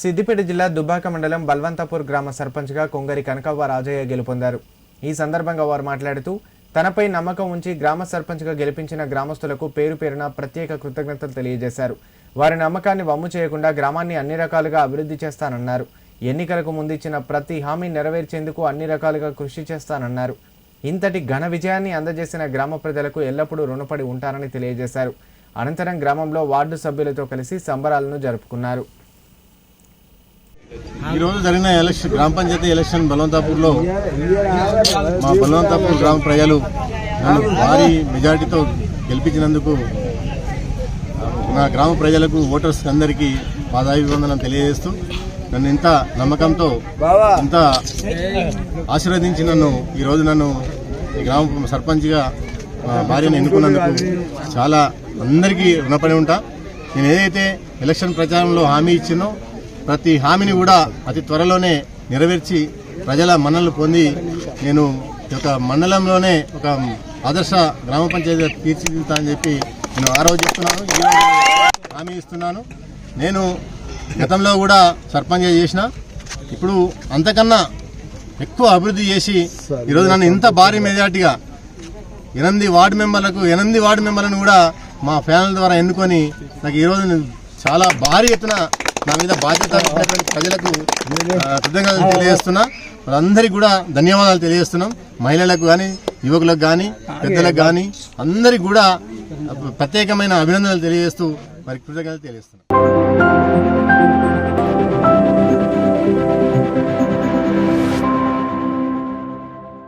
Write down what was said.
సిద్దిపేట జిల్లా దుబ్బాక మండలం బల్వంతాపూర్ గ్రామ సర్పంచ్గా కొంగరి కనకవ్వ రాజయ్య గెలుపొందారు. ఈ సందర్భంగా వారు మాట్లాడుతూ తనపై నమ్మకం ఉంచి గ్రామ సర్పంచ్గా గెలిపించిన గ్రామస్తులకు పేరు పేరున ప్రత్యేక కృతజ్ఞతలు తెలియజేశారు. వారి నమ్మకాన్ని వమ్ము చేయకుండా గ్రామాన్ని అన్ని రకాలుగా అభివృద్ధి చేస్తానన్నారు. ఎన్నికలకు ముందిచ్చిన ప్రతి హామీ నెరవేర్చేందుకు అన్ని రకాలుగా కృషి చేస్తానన్నారు. ఇంతటి ఘన విజయాన్ని అందజేసిన గ్రామ ప్రజలకు ఎల్లప్పుడూ రుణపడి ఉంటారని తెలియజేశారు. అనంతరం గ్రామంలో వార్డు సభ్యులతో కలిసి సంబరాలను జరుపుకున్నారు. ఈ రోజు జరిగిన ఎలక్షన్ గ్రామ పంచాయతీ ఎలక్షన్ బలవంతాపూర్లో మా బలవంతాపూర్ గ్రామ ప్రజలు నన్ను భారీ మెజార్టీతో గెలిపించినందుకు నా గ్రామ ప్రజలకు ఓటర్స్ అందరికీ పాదాభివందనం తెలియజేస్తూ నన్ను ఇంత నమ్మకంతో ఇంత ఆశీర్వదించి నన్ను ఈరోజు నన్ను ఈ గ్రామ సర్పంచ్గా మా భార్యను ఎన్నుకున్నందుకు చాలా అందరికీ రుణపడి ఉంటా. నేను ఏదైతే ఎలక్షన్ ప్రచారంలో హామీ ఇచ్చినో ప్రతి హామీని కూడా అతి త్వరలోనే నెరవేర్చి ప్రజల మన్నలు పొంది నేను ఒక మండలంలోనే ఒక ఆదర్శ గ్రామ పంచాయతీ తీర్చిదిద్దుతా అని చెప్పి నేను ఆ రోజు చెప్తున్నాను. హామీ ఇస్తున్నాను. నేను గతంలో కూడా సర్పంచ్ చేసిన. ఇప్పుడు అంతకన్నా ఎక్కువ అభివృద్ధి చేసి ఈరోజు నన్ను ఇంత భారీ మెజార్టీగా ఎనిమిది వార్డు మెంబర్లకు ఎనిమిది వార్డు మెంబర్లను కూడా మా ఫ్యాన్ల ద్వారా ఎన్నుకొని నాకు ఈరోజు చాలా భారీ ఎత్తున నా మీద బాధ్యత ప్రజలకు కృతజ్ఞతలు తెలియజేస్తున్నా. వాళ్ళందరికీ కూడా ధన్యవాదాలు తెలియజేస్తున్నాం. మహిళలకు కానీ యువకులకు కానీ పెద్దలకు కానీ అందరికీ కూడా ప్రత్యేకమైన అభినందనలు తెలియజేస్తూ మరి కృతజ్ఞతలు తెలియజేస్తున్నాం.